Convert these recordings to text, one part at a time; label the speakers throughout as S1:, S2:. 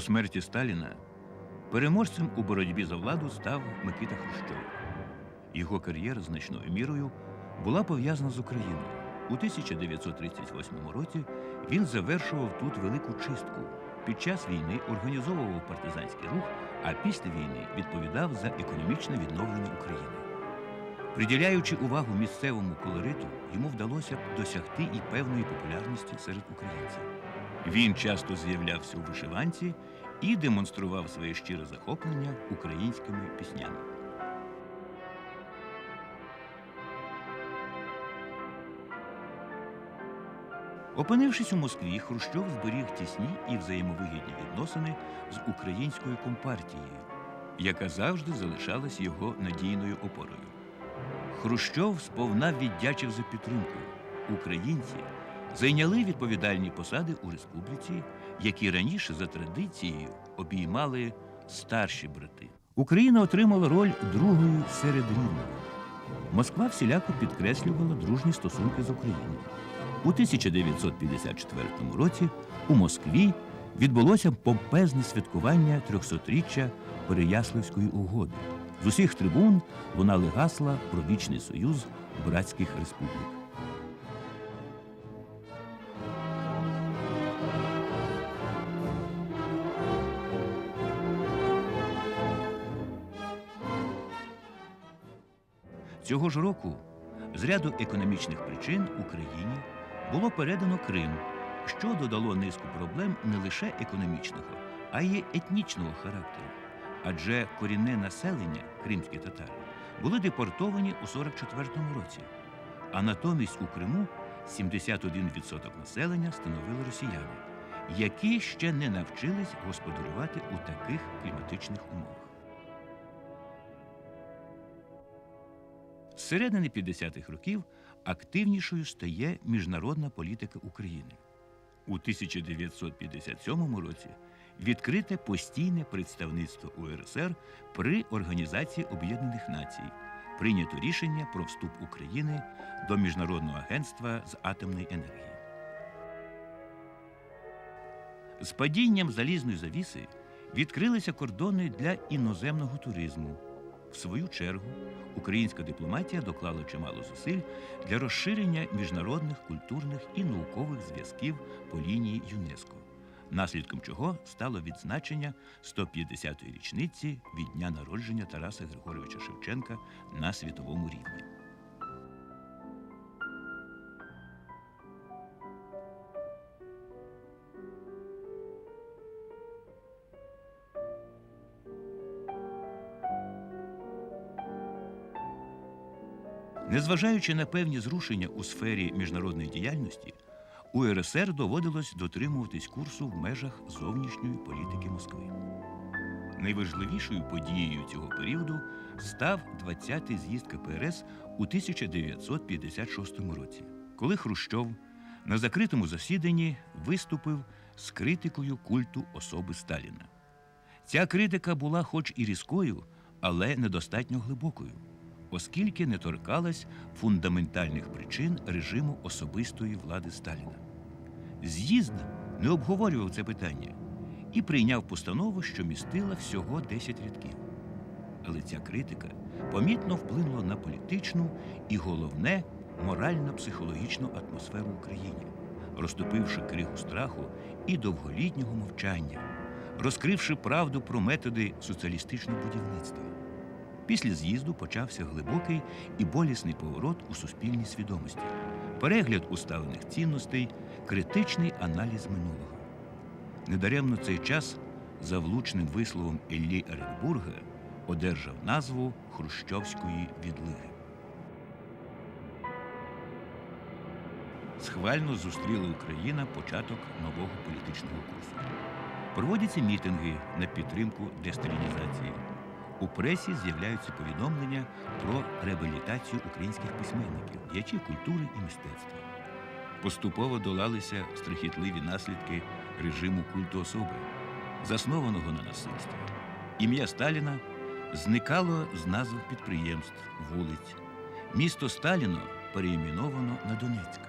S1: По смерті Сталіна переможцем у боротьбі за владу став Микита Хрущов. Його кар'єра значною мірою була пов'язана з Україною. У 1938 році він завершував тут велику чистку. Під час війни організовував партизанський рух, а після війни відповідав за економічне відновлення України. Приділяючи увагу місцевому колориту, йому вдалося досягти і певної популярності серед українців. Він часто з'являвся у вишиванці і демонстрував своє щире захоплення українськими піснями. Опинившись у Москві, Хрущов зберіг тісні і взаємовигідні відносини з українською компартією, яка завжди залишалась його надійною опорою. Хрущов сповна віддячив за підтримку. Українці зайняли відповідальні посади у республіці, які раніше за традицією обіймали старші брати. Україна отримала роль другої серед рівних. Москва всіляко підкреслювала дружні стосунки з Україною. У 1954 році у Москві відбулося помпезне святкування 300-річчя Переяславської угоди. З усіх трибун лунали гасла про вічний союз братських республік. Цього ж року з ряду економічних причин Україні було передано Крим, що додало низку проблем не лише економічного, а й етнічного характеру. Адже корінне населення, кримські татари, були депортовані у 44-му році. А натомість у Криму 71% населення становили росіяни, які ще не навчились господарювати у таких кліматичних умовах. Середини 50-х років активнішою стає міжнародна політика України. У 1957 році відкрите постійне представництво УРСР при Організації Об'єднаних Націй. Прийнято рішення про вступ України до Міжнародного агентства з атомної енергії. З падінням залізної завіси відкрилися кордони для іноземного туризму. В свою чергу, українська дипломатія доклала чимало зусиль для розширення міжнародних культурних і наукових зв'язків по лінії ЮНЕСКО, наслідком чого стало відзначення 150-ї річниці від дня народження Тараса Григоровича Шевченка на світовому рівні. Незважаючи на певні зрушення у сфері міжнародної діяльності, УРСР доводилось дотримуватись курсу в межах зовнішньої політики Москви. Найважливішою подією цього періоду став 20-й з'їзд КПРС у 1956 році, коли Хрущов на закритому засіданні виступив з критикою культу особи Сталіна. Ця критика була хоч і різкою, але недостатньо глибокою оскільки не торкалась фундаментальних причин режиму особистої влади Сталіна. З'їзд не обговорював це питання і прийняв постанову, що містила всього 10 рядків. Але ця критика помітно вплинула на політичну і, головне, морально-психологічну атмосферу в Україні, розтопивши кригу страху і довголітнього мовчання, розкривши правду про методи соціалістичного будівництва. Після з'їзду почався глибокий і болісний поворот у суспільній свідомості, перегляд усталених цінностей, критичний аналіз минулого. Недаремно цей час за влучним висловом Іллі Оренбурга одержав назву Хрущовської відлиги. Схвально зустріла Україна початок нового політичного курсу. Проводяться мітинги на підтримку десталінізації. У пресі з'являються повідомлення про реабілітацію українських письменників, діячів культури і мистецтва. Поступово долалися страхітливі наслідки режиму культу особи, заснованого на насильстві. Ім'я Сталіна зникало з назв підприємств, вулиць. Місто Сталіно переіменовано на Донецьк.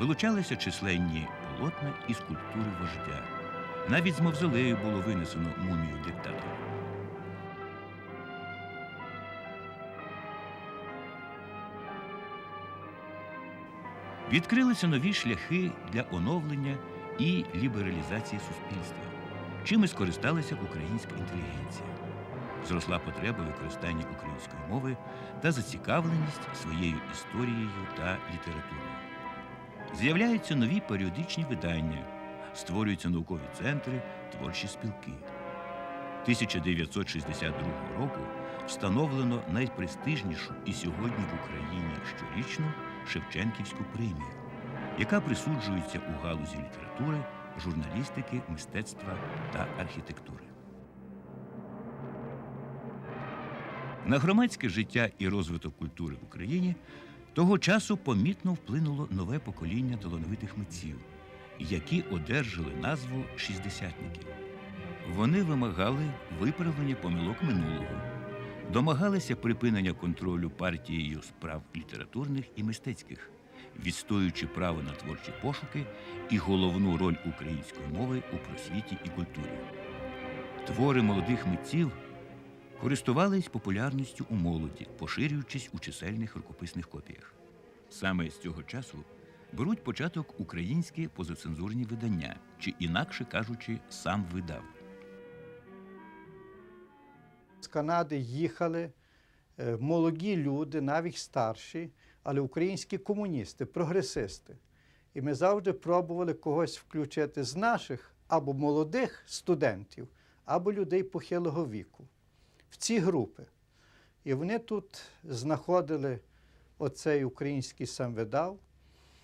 S1: Вилучалися численні полотна і скульптури вождя. Навіть з мавзолею було винесено мумію диктатора. Відкрилися нові шляхи для оновлення і лібералізації суспільства, чим і скористалася українська інтелігенція. Зросла потреба використання української мови та зацікавленість своєю історією та літературою. З'являються нові періодичні видання, створюються наукові центри, творчі спілки. 1962 року встановлено найпрестижнішу і сьогодні в Україні щорічну Шевченківську премію, яка присуджується у галузі літератури, журналістики, мистецтва та архітектури. На громадське життя і розвиток культури в Україні того часу помітно вплинуло нове покоління талановитих митців, які одержали назву шістдесятників. Вони вимагали виправлення помилок минулого, домагалися припинення контролю партією справ літературних і мистецьких, відстоюючи право на творчі пошуки і головну роль української мови у просвіті і культурі. Твори молодих митців користувались популярністю у молоді, поширюючись у чисельних рукописних копіях. Саме з цього часу беруть початок українські позацензурні видання, чи інакше кажучи, сам видав.
S2: З Канади їхали е, молоді люди, навіть старші, але українські комуністи, прогресисти. І ми завжди пробували когось включити з наших або молодих студентів, або людей похилого віку в ці групи. І вони тут знаходили оцей український самвидав,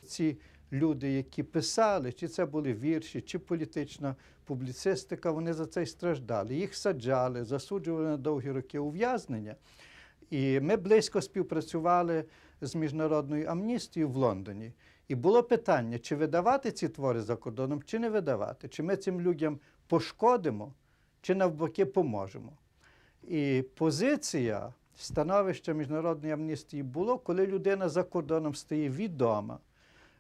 S2: ці люди, які писали, чи це були вірші, чи політична публіцистика, вони за це й страждали. Їх саджали, засуджували на довгі роки ув'язнення. І ми близько співпрацювали з міжнародною амністією в Лондоні. І було питання, чи видавати ці твори за кордоном, чи не видавати, чи ми цим людям пошкодимо, чи навпаки поможемо. І позиція становища міжнародної амністії було, коли людина за кордоном стає відома,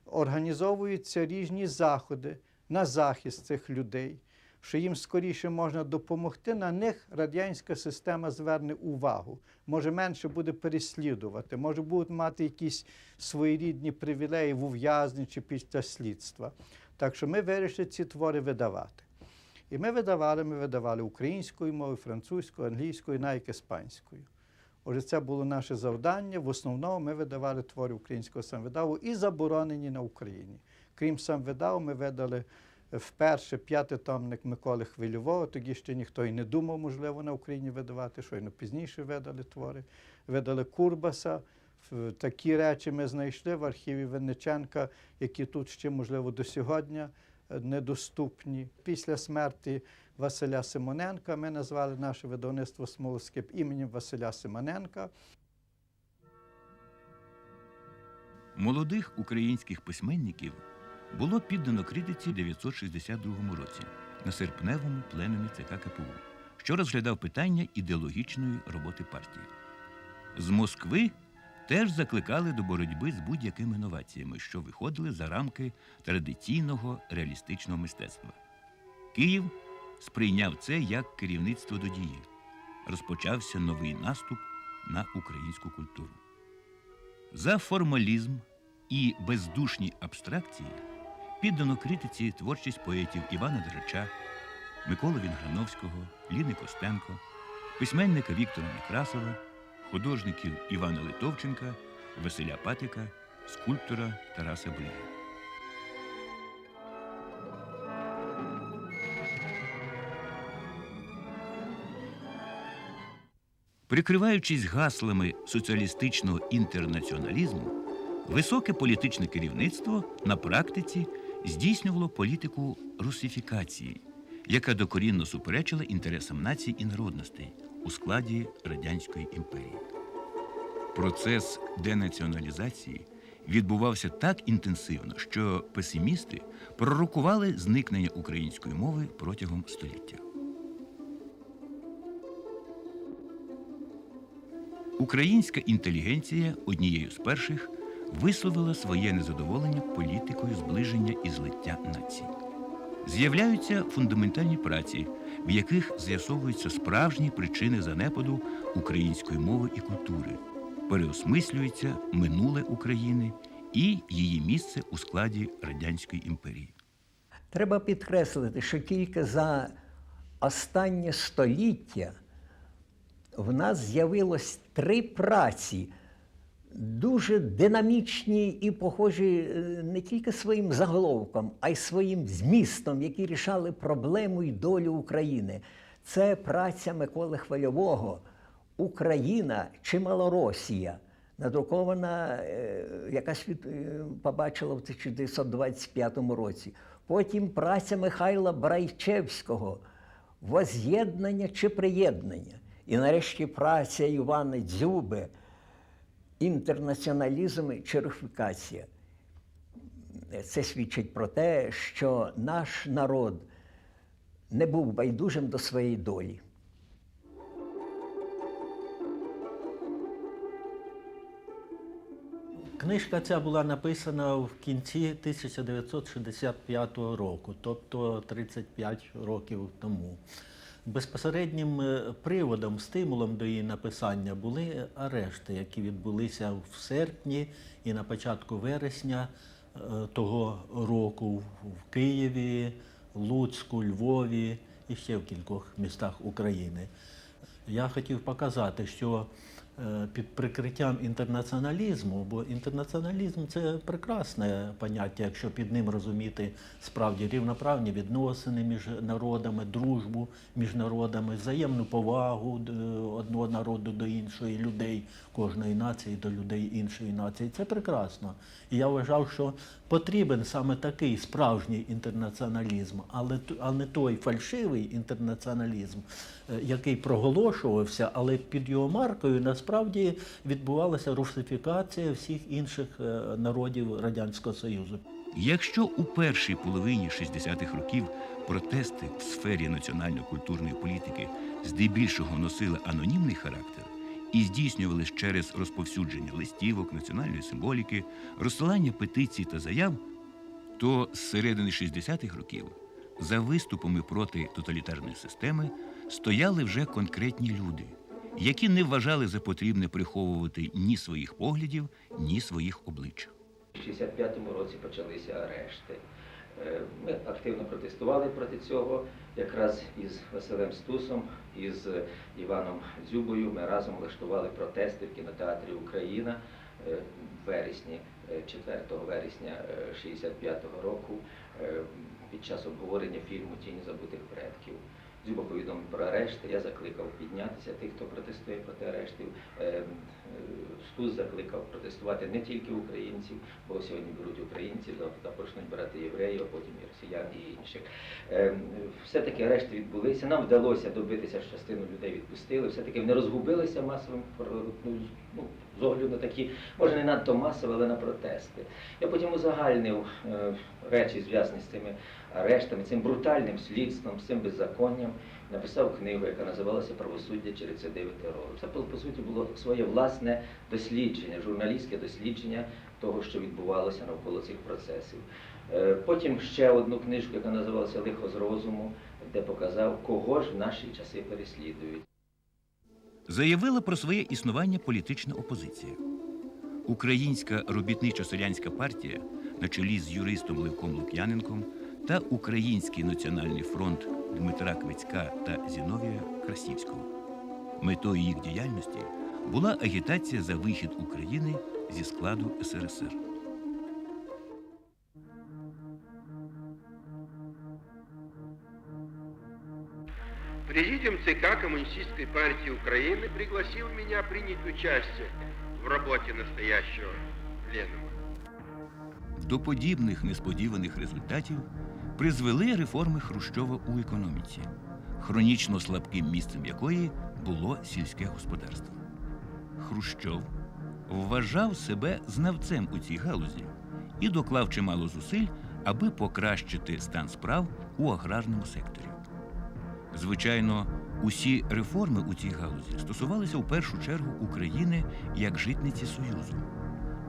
S2: організовуються різні заходи на захист цих людей, що їм скоріше можна допомогти, на них радянська система зверне увагу, може менше буде переслідувати, може будуть мати якісь своєрідні привілеї в ув'язненні чи після слідства. Так що ми вирішили ці твори видавати. І ми видавали, ми видавали українською мовою, французькою, англійською, навіть іспанською. Отже, це було наше завдання. В основному ми видавали твори українського самвидаву і заборонені на Україні. Крім самвидаву, ми видали вперше п'ятитомник Миколи Хвильового. Тоді ще ніхто і не думав, можливо, на Україні видавати, щойно пізніше видали твори. Видали Курбаса. Такі речі ми знайшли в архіві Винниченка, які тут ще, можливо, до сьогодні е, недоступні. Після смерті Василя Симоненка ми назвали наше видавництво Смолоскип іменем Василя Симоненка.
S1: Молодих українських письменників було піддано критиці в 962 році на серпневому пленумі ЦК КПУ, що розглядав питання ідеологічної роботи партії. З Москви теж закликали до боротьби з будь-якими новаціями, що виходили за рамки традиційного реалістичного мистецтва. Київ сприйняв це як керівництво до дії. Розпочався новий наступ на українську культуру. За формалізм і бездушні абстракції піддано критиці творчість поетів Івана Дерача, Миколи Вінграновського, Ліни Костенко, письменника Віктора Некрасова, художників Івана Литовченка, Василя Патика, скульптора Тараса Брига. Прикриваючись гаслами соціалістичного інтернаціоналізму, високе політичне керівництво на практиці здійснювало політику русифікації, яка докорінно суперечила інтересам націй і народностей у складі Радянської імперії. Процес денаціоналізації відбувався так інтенсивно, що песимісти пророкували зникнення української мови протягом століття. Українська інтелігенція однією з перших висловила своє незадоволення політикою зближення і злиття націй. З'являються фундаментальні праці, в яких з'ясовуються справжні причини занепаду української мови і культури, переосмислюється минуле України і її місце у складі Радянської імперії.
S3: Треба підкреслити, що тільки за останнє століття в нас з'явилось три праці, дуже динамічні і похожі е, не тільки своїм заголовком, а й своїм змістом, які рішали проблему і долю України. Це праця Миколи Хвильового Україна чи Малоросія. Надрукована, е, яка світ е, побачила в 1925 році. Потім праця Михайла Брайчевського Воз'єднання чи приєднання. І нарешті праця Івана Дзюби Інтернаціоналізм чи русифікація. Це свідчить про те, що наш народ не був байдужим до своєї долі.
S4: Книжка ця була написана в кінці 1965 року, тобто 35 років тому. Безпосереднім е, приводом, стимулом до її написання були арешти, які відбулися в серпні і на початку вересня е, того року в Києві, Луцьку, Львові і ще в кількох містах України. Я хотів показати, що під прикриттям інтернаціоналізму, бо інтернаціоналізм це прекрасне поняття, якщо під ним розуміти справді рівноправні відносини між народами, дружбу між народами, взаємну повагу е, одного народу до іншої людей, кожної нації до людей іншої нації. Це прекрасно. І я вважав, що потрібен саме такий справжній інтернаціоналізм, але а не той фальшивий інтернаціоналізм, е, який проголошувався, але під його маркою насправді відбувалася русифікація всіх інших е, народів Радянського Союзу.
S1: Якщо у першій половині 60-х років протести в сфері національно-культурної політики здебільшого носили анонімний характер і здійснювались через розповсюдження листівок, національної символіки, розсилання петицій та заяв, то з середини 60-х років за виступами проти тоталітарної системи стояли вже конкретні люди, які не вважали за потрібне приховувати ні своїх поглядів, ні своїх облич.
S5: У 65-му році почалися арешти. Е, Ми активно протестували проти цього. Якраз із Василем Стусом, із Іваном Дзюбою ми разом влаштували протести в кінотеатрі Україна е, в вересні, е, 4 вересня е, 65-го року під час обговорення фільму Тіні забутих предків. Дзюба повідомив про арешти. Я закликав піднятися тих, хто протестує проти арештів. Е, е, Стус закликав протестувати не тільки українців, бо сьогодні беруть українців, завтра почнуть брати євреїв, а потім і росіян і інших. Е, Все-таки арешти відбулися. Нам вдалося добитися, що частину людей відпустили. Все-таки вони розгубилися масовим про- ну, з- ну, огляду на такі, може не надто масові, але на протести. Я потім узагальнив е, речі, зв'язані з цими арештами, цим брутальним слідством, цим беззаконням. Написав книгу, яка називалася Правосуддя чи рецидиви терору. Це по по суті було своє власне дослідження, журналістське дослідження того, що відбувалося навколо цих процесів. Е, Потім ще одну книжку, яка називалася Лихо з розуму, де показав, кого ж в наші часи переслідують.
S1: заявила про своє існування політична опозиція. Українська робітнича селянська партія на чолі з юристом Левком Лук'яненком та Український національний фронт Дмитра Квицька та Зіновія Красівського. Метою їх діяльності була агітація за вихід України зі складу СРСР.
S6: Президиум ЦК Коммунистической партии Украины пригласил меня принять участие в работе настоящего пленума.
S1: До подібних несподіваних результатів призвели реформи Хрущова у економіці, хронічно слабким місцем якої було сільське господарство. Хрущов вважав себе знавцем у цій галузі і доклав чимало зусиль, аби покращити стан справ у аграрному секторі. Звичайно, усі реформи у цій галузі стосувалися у першу чергу України як житниці Союзу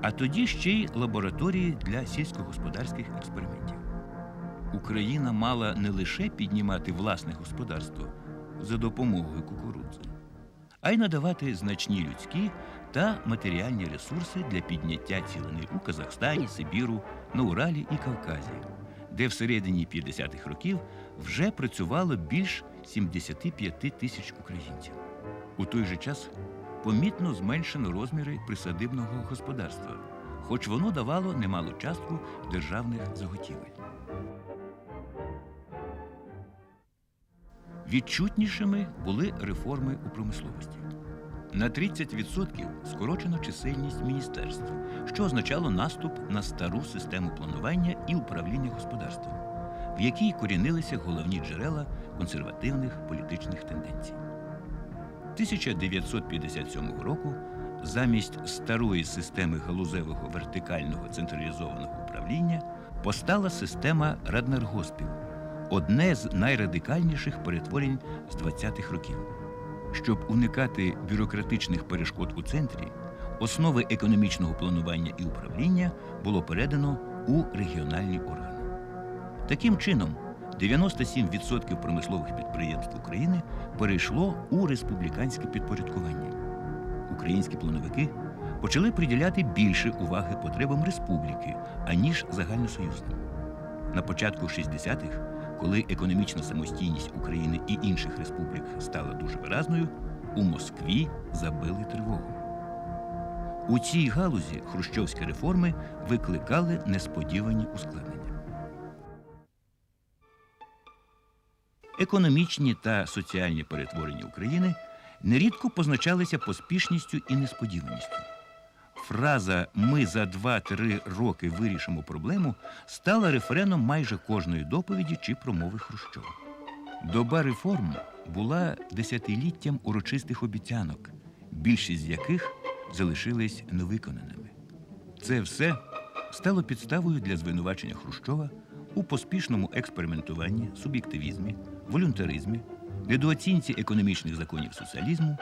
S1: а тоді ще й лабораторії для сільськогосподарських експериментів. Україна мала не лише піднімати власне господарство за допомогою кукурудзи, а й надавати значні людські та матеріальні ресурси для підняття цілини у Казахстані, Сибіру, на Уралі і Кавказі, де всередині 50-х років вже працювало більш 75 тисяч українців. У той же час помітно зменшено розміри присадибного господарства, хоч воно давало немалу частку державних заготівель. Відчутнішими були реформи у промисловості. На 30% скорочено чисельність міністерств, що означало наступ на стару систему планування і управління господарством, в якій корінилися головні джерела консервативних політичних тенденцій. 1957 року замість старої системи галузевого вертикального централізованого управління постала система раднергоспів одне з найрадикальніших перетворень з 20-х років. Щоб уникати бюрократичних перешкод у центрі, основи економічного планування і управління було передано у регіональні органи. Таким чином, 97% промислових підприємств України перейшло у республіканське підпорядкування. Українські плановики почали приділяти більше уваги потребам республіки, аніж загальносоюзним. На початку 60-х, коли економічна самостійність України і інших республік стала дуже виразною, у Москві забили тривогу. У цій галузі хрущовські реформи викликали несподівані ускладнення. Економічні та соціальні перетворення України нерідко позначалися поспішністю і несподіваністю. Фраза Ми за 2-3 роки вирішимо проблему стала рефреном майже кожної доповіді чи промови Хрущова. Доба реформ була десятиліттям урочистих обіцянок, більшість з яких залишились невиконаними. Це все стало підставою для звинувачення Хрущова у поспішному експериментуванні, суб'єктивізмі, волюнтаризмі, недооцінці економічних законів соціалізму,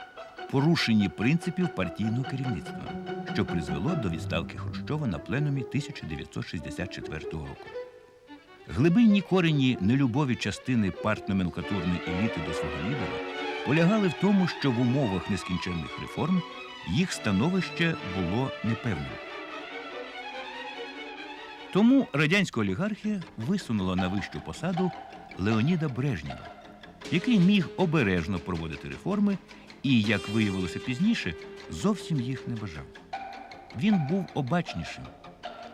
S1: порушенні принципів партійного керівництва, що призвело до відставки Хрущова на пленумі 1964 року. Глибинні корені нелюбові частини партноменклатурної еліти до свого лідера полягали в тому, що в умовах нескінченних реформ їх становище було непевним. Тому радянська олігархія висунула на вищу посаду Леоніда Брежнєва, який міг обережно проводити реформи і, як виявилося пізніше, зовсім їх не бажав. Він був обачнішим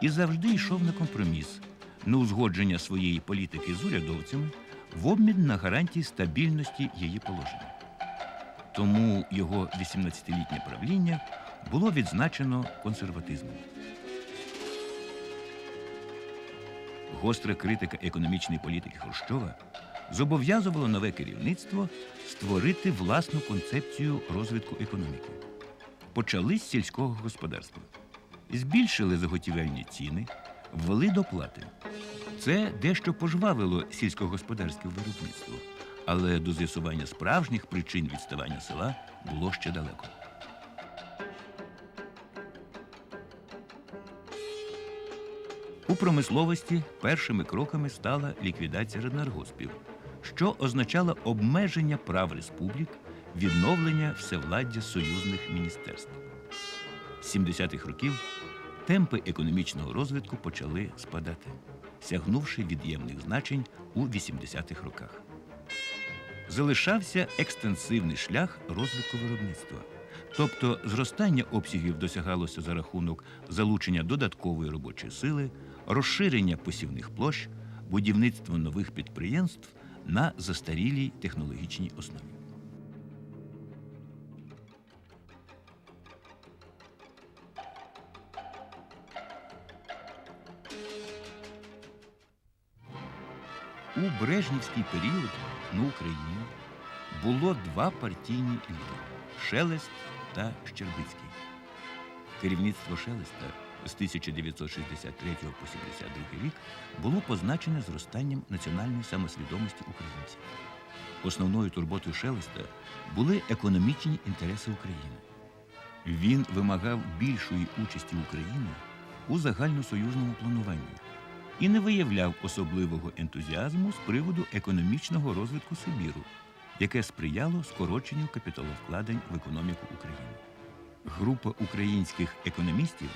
S1: і завжди йшов на компроміс, на узгодження своєї політики з урядовцями в обмін на гарантії стабільності її положення. Тому його 18-літнє правління було відзначено консерватизмом. Гостра критика економічної політики Хрущова зобов'язувала нове керівництво створити власну концепцію розвитку економіки. Почали з сільського господарства, збільшили заготівельні ціни, ввели доплати. Це дещо пожвавило сільськогосподарське виробництво, але до з'ясування справжніх причин відставання села було ще далеко. У промисловості першими кроками стала ліквідація раднаргоспів, що означало обмеження прав республік, відновлення всевладдя союзних міністерств. З 70-х років темпи економічного розвитку почали спадати, сягнувши від'ємних значень у 80-х роках. Залишався екстенсивний шлях розвитку виробництва. Тобто зростання обсягів досягалося за рахунок залучення додаткової робочої сили, розширення посівних площ, будівництва нових підприємств на застарілій технологічній основі. У Брежнівський період на Україні було два партійні лідери Шелест та Щербицький. Керівництво Шелеста з 1963 по 72 рік було позначене зростанням національної самосвідомості українців. Основною турботою Шелеста були економічні інтереси України. Він вимагав більшої участі України у загальносоюзному плануванні, і не виявляв особливого ентузіазму з приводу економічного розвитку Сибіру, яке сприяло скороченню капіталовкладень в економіку України. Група українських економістів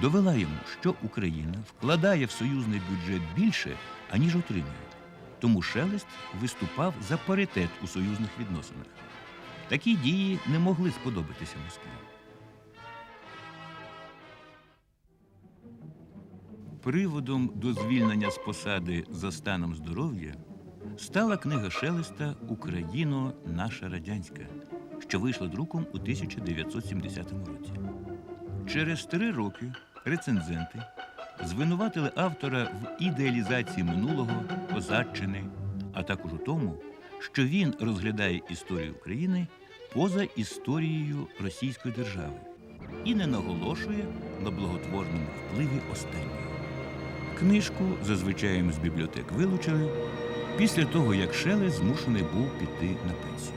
S1: довела йому, що Україна вкладає в союзний бюджет більше, аніж отримує. Тому Шелест виступав за паритет у союзних відносинах. Такі дії не могли сподобатися Москві. Приводом до звільнення з посади за станом здоров'я стала книга Шелеста Україно наша радянська, що вийшла друком у 1970 році. Через три роки рецензенти звинуватили автора в ідеалізації минулого, козаччини, а також у тому, що він розглядає історію України поза історією Російської держави і не наголошує на благотворному впливі останньої. Книжку зазвичай з бібліотек вилучили після того, як Шеле змушений був піти на пенсію.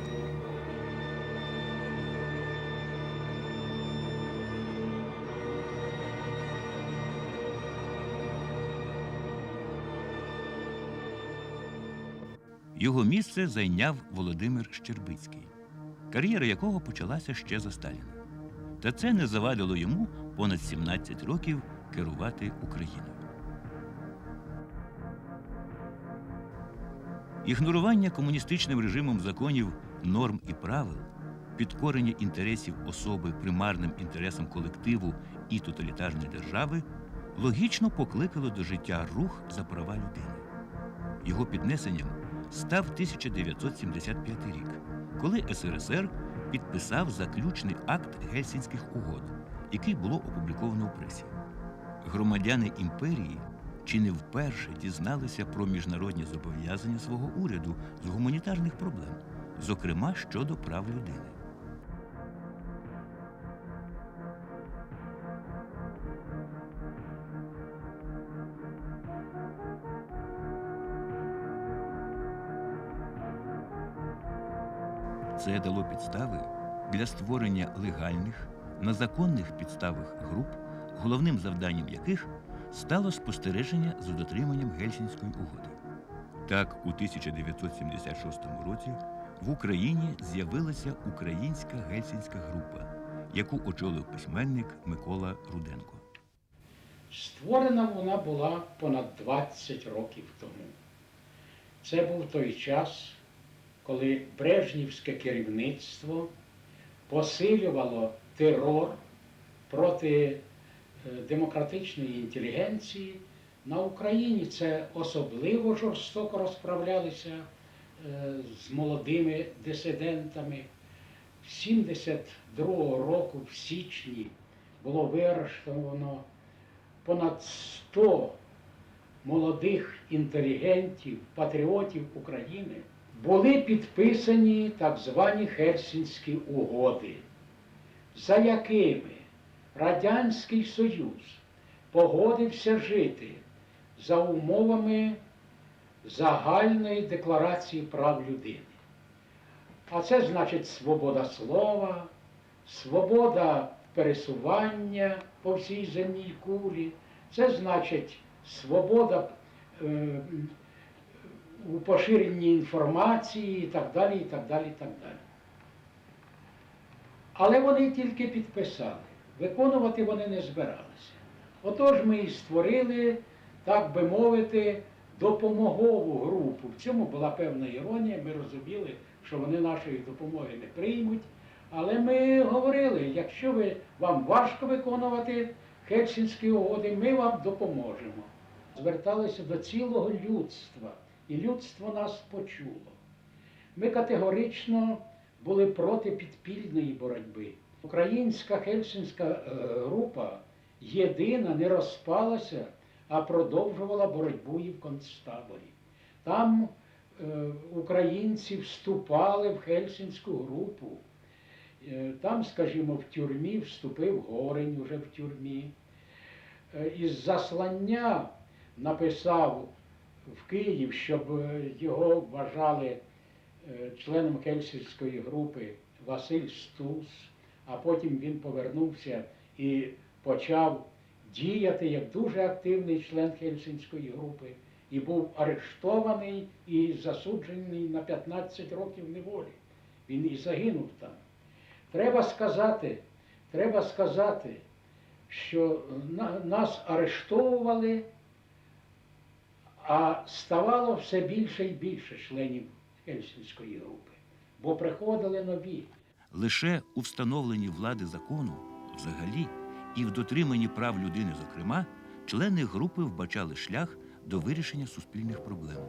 S1: Його місце зайняв Володимир Щербицький, кар'єра якого почалася ще за Сталіна. Та це не завадило йому понад 17 років керувати Україною. Ігнорування комуністичним режимом законів, норм і правил, підкорення інтересів особи примарним інтересам колективу і тоталітарної держави логічно покликало до життя рух за права людини. Його піднесенням став 1975 рік, коли СРСР підписав заключний акт Гельсінських угод, який було опубліковано у пресі. Громадяни імперії чи не вперше дізналися про міжнародні зобов'язання свого уряду з гуманітарних проблем, зокрема щодо прав людини. Це дало підстави для створення легальних, на законних підставах груп, головним завданням яких стало спостереження за дотриманням Гельсінської угоди. Так, у 1976 році в Україні з'явилася Українська гельсінська група, яку очолив письменник Микола Руденко.
S7: Створена вона була понад 20 років тому. Це був той час, коли Брежнівське керівництво посилювало терор проти демократичної інтелігенції. На Україні це особливо жорстоко розправлялися е, з молодими дисидентами. 72-го року в січні було виарештовано понад 100 молодих інтелігентів, патріотів України були підписані так звані Хельсінські угоди, за якими Радянський Союз погодився жити за умовами загальної декларації прав людини. А це значить свобода слова, свобода пересування по всій земній кулі, це значить свобода е, у поширенні інформації і так далі, і так далі, і так далі. Але вони тільки підписали, виконувати вони не збиралися. Отож ми і створили, так би мовити, допомогову групу. В цьому була певна іронія. Ми розуміли, що вони нашої допомоги не приймуть. Але ми говорили, якщо ви, вам важко виконувати Хельсінські угоди, ми вам допоможемо. Зверталися до цілого людства, і людство нас почуло. Ми категорично були проти підпільної боротьби. Українська Хельсінська е, група єдина не розпалася, а продовжувала боротьбу і в концтаборі. Там е, українці вступали в Хельсінську групу. Е, Там, скажімо, в тюрмі вступив Горень уже в тюрмі. Із заслання написав в Київ, щоб його вважали членом Хельсінської групи Василь Стус, а потім він повернувся і почав діяти як дуже активний член Хельсинської групи і був арештований і засуджений на 15 років неволі. Він і загинув там. Треба сказати, треба сказати, що нас арештовували, а ставало все більше і більше членів Хельсинської групи, бо приходили нові.
S1: Лише у встановленні влади закону, взагалі, і в дотриманні прав людини, зокрема, члени групи вбачали шлях до вирішення суспільних проблем.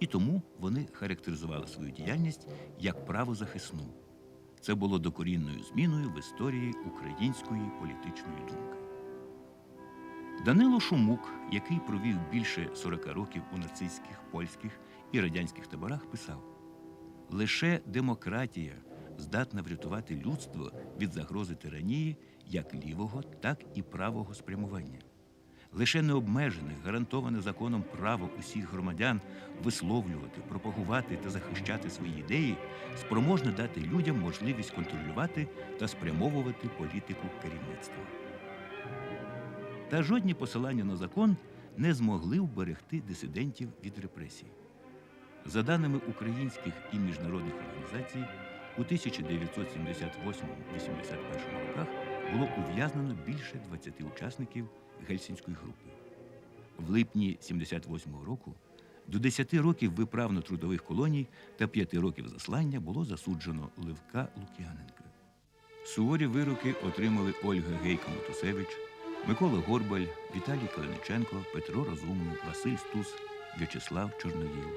S1: І тому вони характеризували свою діяльність як правозахисну. Це було докорінною зміною в історії української політичної думки. Данило Шумук, який провів більше 40 років у нацистських, польських і радянських таборах, писав: лише демократія здатна врятувати людство від загрози тиранії як лівого, так і правого спрямування. Лише необмежене, гарантоване законом право усіх громадян висловлювати, пропагувати та захищати свої ідеї спроможне дати людям можливість контролювати та спрямовувати політику керівництва. Та жодні посилання на закон не змогли вберегти дисидентів від репресій. За даними українських і міжнародних організацій, у 1978-81 роках було ув'язнено більше 20 учасників Гельсінської групи. В липні 78-го року до 10 років виправно-трудових колоній та 5 років заслання було засуджено Левка Лук'яненка. Суворі вироки отримали Ольга Гейко-Матусевич, Микола Горбаль, Віталій Калиниченко, Петро Розумний, Василь Стус, В'ячеслав Чорновіл.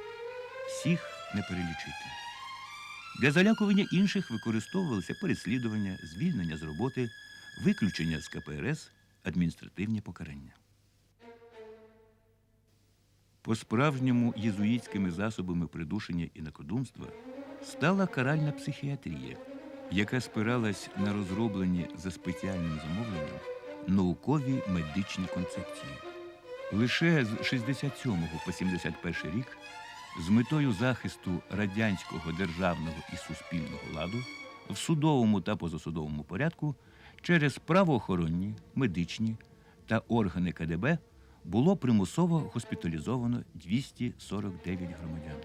S1: Всіх не перелічити. Для залякування інших використовувалися переслідування, звільнення з роботи, виключення з КПРС, адміністративні покарання. По-справжньому єзуїтськими засобами придушення і накодумства стала каральна психіатрія, яка спиралась на розроблені за спеціальним замовленням наукові медичні концепції. Лише з 67 по 71 рік з метою захисту радянського державного і суспільного ладу в судовому та позасудовому порядку через правоохоронні, медичні та органи КДБ було примусово госпіталізовано 249 громадян.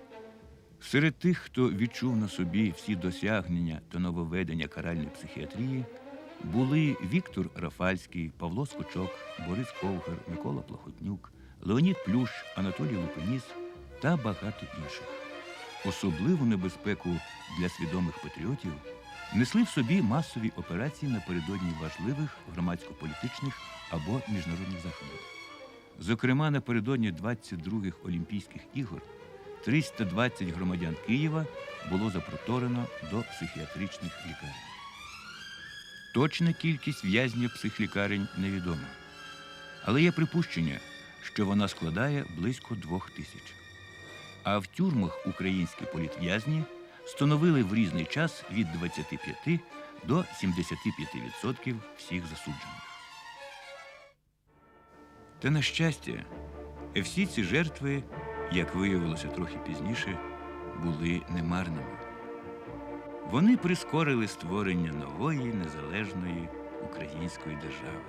S1: Серед тих, хто відчув на собі всі досягнення та нововведення каральної психіатрії, були Віктор Рафальський, Павло Скочок, Борис Ковгар, Микола Плахотнюк, Леонід Плющ, Анатолій Лупеніс та багато інших. Особливу небезпеку для свідомих патріотів несли в собі масові операції напередодні важливих громадсько-політичних або міжнародних заходів. Зокрема, напередодні 22-х Олімпійських ігор 320 громадян Києва було запроторено до психіатричних лікарень. Точна кількість в'язнів психлікарень невідома. Але є припущення, що вона складає близько двох тисяч. А в тюрмах українські політв'язні становили в різний час від 25 до 75% всіх засуджених. Та на щастя, всі ці жертви, як виявилося трохи пізніше, були немарними. Вони прискорили створення нової незалежної української держави.